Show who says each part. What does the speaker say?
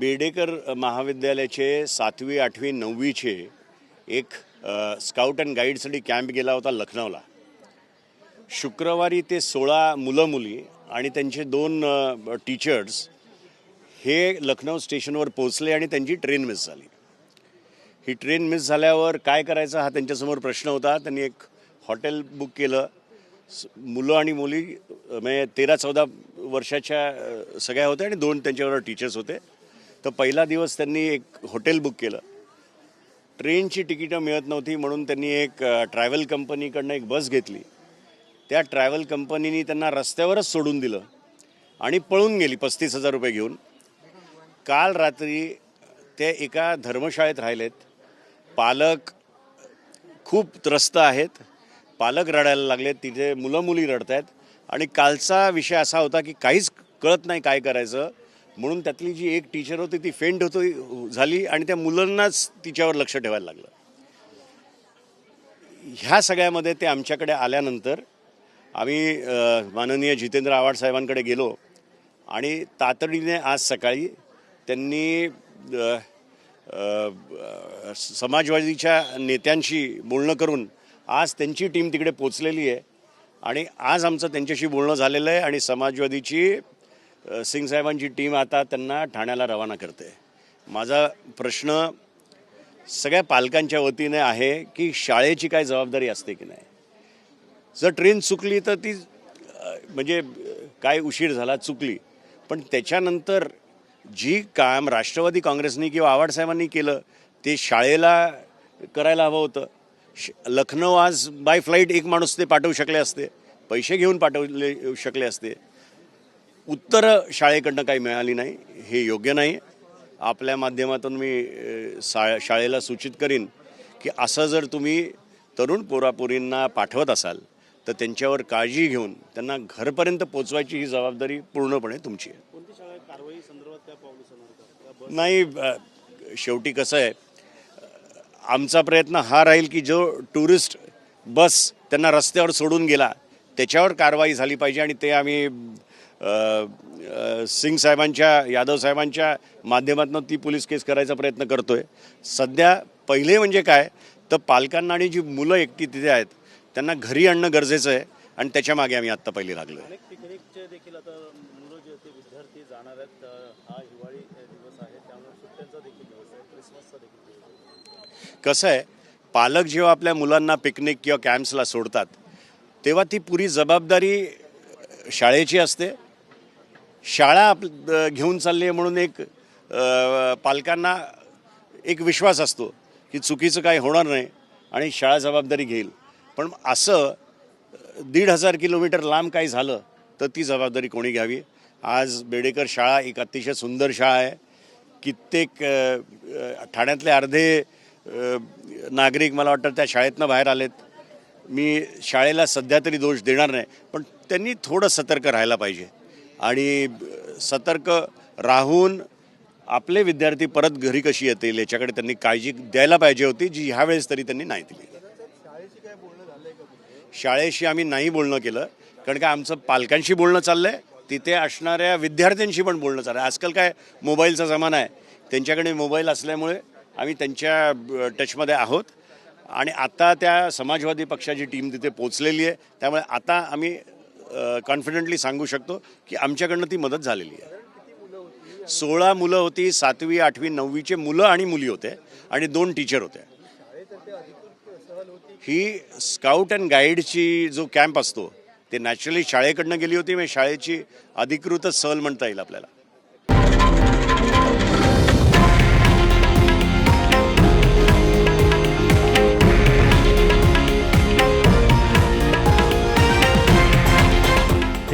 Speaker 1: बेडेकर महाविद्यालयाचे सातवी आठवी नववीचे एक स्काउट अँड गाईडसाठी कॅम्प गेला होता लखनौला. शुक्रवारी ते सोळा मुलं मुली आणि त्यांचे दोन टीचर्स हे लखनौ स्टेशनवर पोचले आणि त्यांची ट्रेन मिस झाली. ही ट्रेन मिस झाल्यावर काय करायचं हा त्यांच्यासमोर प्रश्न होता. त्यांनी एक हॉटेल बुक केलं. स- मुलं आणि मुली म्हणजे तेरा चौदा वर्षाच्या सगळ्या होत्या आणि दोन त्यांच्याबरोबर टीचर्स होते. तर पहिला दिवस त्यांनी एक हॉटेल बुक केलं. ट्रेनची तिकीटं मिळत नव्हती म्हणून त्यांनी एक ट्रॅव्हल कंपनीकडनं एक बस घेतली. त्या ट्रॅव्हल कंपनीने त्यांना रस्त्यावरच सोडून दिलं आणि पळून गेली पस्तीस हजार रुपये घेऊन. काल रात्री ते एका धर्मशाळेत राहिलेत. पालक खूप त्रस्त आहेत. पालक रडायला लागलेत. तिथे मुलं मुली रडत आहेत आणि कालचा विषय असा होता की काहीच कळत नाही काय करायचं. म्हणून त्यातली जी एक टीचर होती ती फेंट होतो झाली आणि त्या मुलांनाच तिच्यावर लक्ष ठेवायला लागलं. ह्या सगळ्यामध्ये ते आमच्याकडे आल्यानंतर आम्ही माननीय जितेंद्र आव्हाड साहेबांकडे गेलो आणि तातडीने आज सकाळी त्यांनी समाजवादीच्या नेत्यांशी बोलणं करून आज त्यांची टीम तिकडे पोचलेली आहे आणि आज आमचं त्यांच्याशी बोलणं झालेलं आहे आणि समाजवादीची सिंग साहेबांची टीम आता त्यांना ठाण्याला रवाना करते. माझा प्रश्न सगळ्या पालकांच्या वतीने आहे की शाळेची काय जबाबदारी असते की नाही? जर ट्रेन चुकली तर ती म्हणजे काय उशीर झाला चुकली. पण त्याच्यानंतर जी काम राष्ट्रवादी काँग्रेसनी किंवा आव्हाडसाहेबांनी केलं ते शाळेला करायला हवं होतं. श लखनौ आज बाय फ्लाईट एक माणूस ते पाठवू शकले असते. पैसे घेऊन पाठवले शकले असते. उत्तरं शाळेकडनं काही मिळाली नाही हे योग्य नाही आपल्या माध्यमातून मी शा शाळेला सूचित करीन की असं जर तुम्ही तरुण पोरापोरींना पाठवत असाल तर त्यांच्यावर काळजी घेऊन त्यांना घरपर्यंत पोचवायची ही जबाबदारी पूर्णपणे तुमची आहे? नाही शेवटी कसं आहे आमचा प्रयत्न हा राहील की जो टुरिस्ट बस त्यांना रस्त्यावर सोडून गेला त्याच्यावर कारवाई झाली पाहिजे आणि ते आम्ही सिंग साहेबांच्या यादव साहेबांच्या माध्यमातून ती पोलीस केस करायचा प्रयत्न करतोय. सध्या पहिले म्हणजे काय तर पालकांना आणि जी मुलं एकटी तिथे आहेत त्यांना घरी आणणं गरजेचं आहे आणि त्याच्यामागे आम्ही आत्ता पहिली लागलो
Speaker 2: आहे आहे आहे.
Speaker 1: कसं आहे पालक जेव्हा आपल्या मुलांना पिकनिक किंवा कॅम्प्सला सोडतात तेव्हा ती पुरी जबाबदारी शाळेची असते शाळा आप घेऊन चालली आहे म्हणून एक पालकांना एक विश्वास असतो की चुकीचं काही होणार नाही आणि शाळा जबाबदारी घेईल. पण असं दीड हजार किलोमीटर लांब काही झालं तर ती जबाबदारी कोणी घ्यावी? आज बेडेकर शाळा एक अतिशय सुंदर शाळा आहे. कित्येक ठाण्यातले अर्धे नागरिक मला वाटतं त्या शाळेतनं बाहेर आलेत. मी शाळेला सध्या तरी दोष देणार नाही पण त्यांनी थोडं सतर्क राहायला पाहिजे. आणि सतर्क राहून आपले विद्यार्थी परत घरी कशी येतील याच्याकडे त्यांनी काळजी द्यायला पाहिजे होती जी ह्यावेळेस तरी त्यांनी नाही दिली. शाळेशी आम्ही नाही बोलणं केलं कारण का आमचं पालकांशी बोलणं चाललं आहे तिथे असणाऱ्या विद्यार्थ्यांशी पण बोलणं चाललं आहे आजकाल काय मोबाईलचा जमाना आहे त्यांच्याकडे मोबाईल असल्यामुळे आम्ही त्यांच्या टचमध्ये आहोत. आणि आता त्या समाजवादी पक्षाची टीम तिथे पोचलेली आहे त्यामुळे आता आम्ही कॉन्फिडेंटली सांगू शकतो की आमच्याकडनं ती मदत झालेली आहे. सोळा मुलं होती सातवी आठवी नववीचे मुलं आणि मुली होते आणि दोन टीचर होते. ही स्काउट अँड गाईडची जो कॅम्प असतो ते नॅचरली शाळेकडनं गेली होती म्हणजे शाळेची अधिकृत सहल म्हणता येईल आपल्याला.